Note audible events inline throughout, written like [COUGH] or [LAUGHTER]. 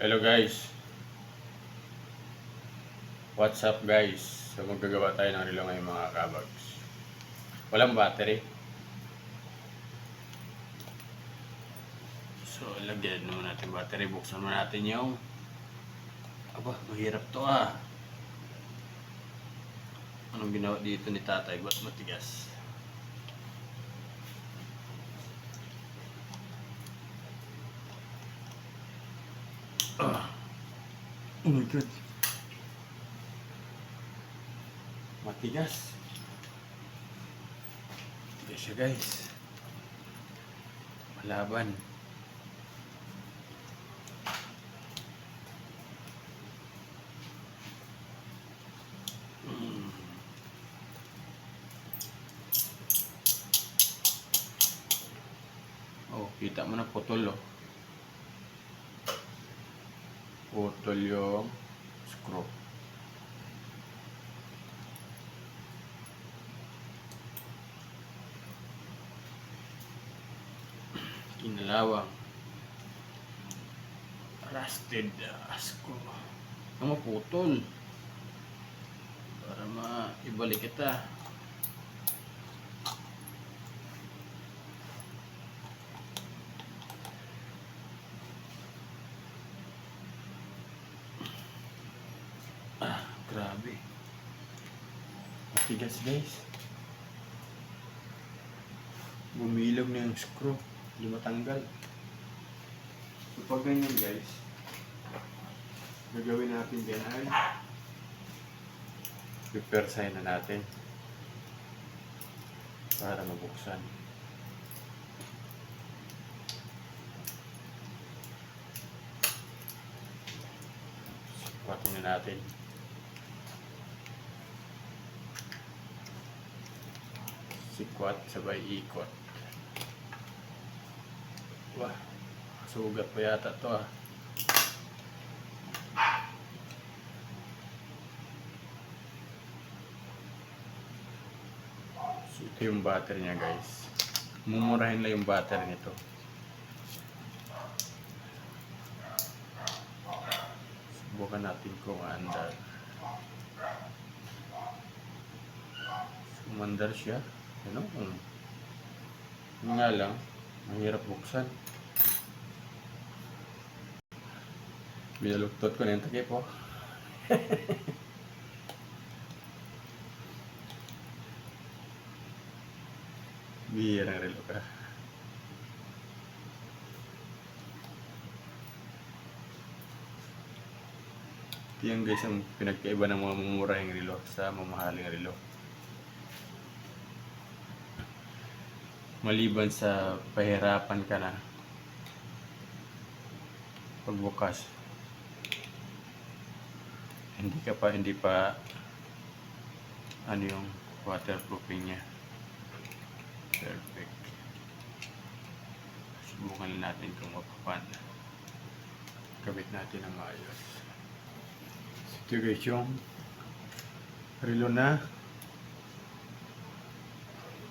Hello guys. What's up guys? So maggagawa tayo ng relo ngayon mga kabags. Walang battery. So lagyan naman natin battery. Buksan mo natin yung Aba, mahirap to ah. Anong ginawa dito ni tatay? Ba't matigas? Oh my god. Matigas. Matigas siya guys. Malaban. Mm. Oh, kita mo na putol oh. Putol yung screw. Kinalawang. Rusted uh, screw. Ang maputol. Para maibalik kita. Ah, grabe. Matigas guys. Bumilog na yung screw. Hindi matanggal. So pag ganyan guys, gagawin natin din ay repair sign na natin para mabuksan. Sukatin na natin. Sikwat sabay ikot. Wah, sugat pa yata to ah. So, ito yung battery niya guys. Mumurahin lang yung battery nito. Subukan natin kung andar. Umandar siya. Ano? Yun nga lang, mahirap buksan. Binaluktot ko na yung takip oh. [LAUGHS] Bihira ng relo ka. Yan guys ang pinagkaiba ng mga mumurahing relo sa mamahaling relo. Maliban sa pahirapan ka na pagbukas hindi ka pa hindi pa ano yung waterproofing niya Perfect. Subukan natin kung mapapan. Kabit natin ang maayos. Ito guys yung relo na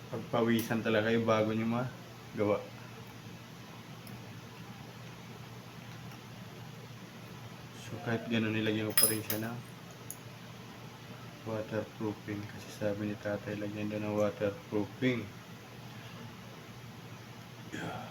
pagpawisan talaga kayo bago nyo magawa. So kahit ganun nilagyan ko pa rin siya ng waterproofing kasi sabi ni tatay lagyan daw ng waterproofing. Lagtak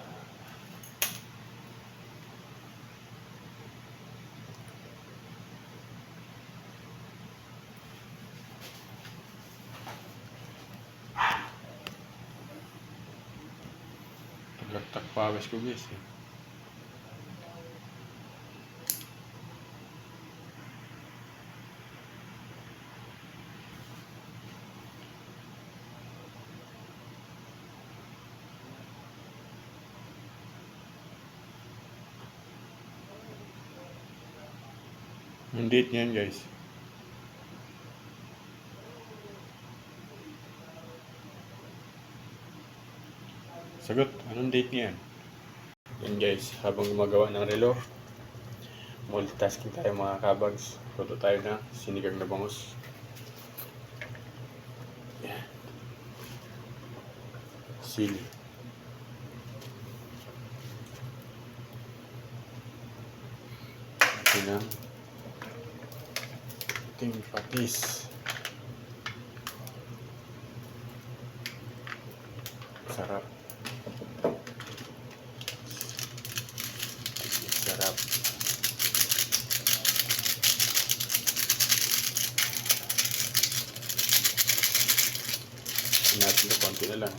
pawis ko guys eh. Yung date niyan guys. Sagot, anong date niyan? Yan guys, habang gumagawa ng relo, multitasking tayo mga kabags. Luto tayo na sinigang na bangus. Yan. Sili. natin ng ating patis. Sarap. Natin ito, konti na lang.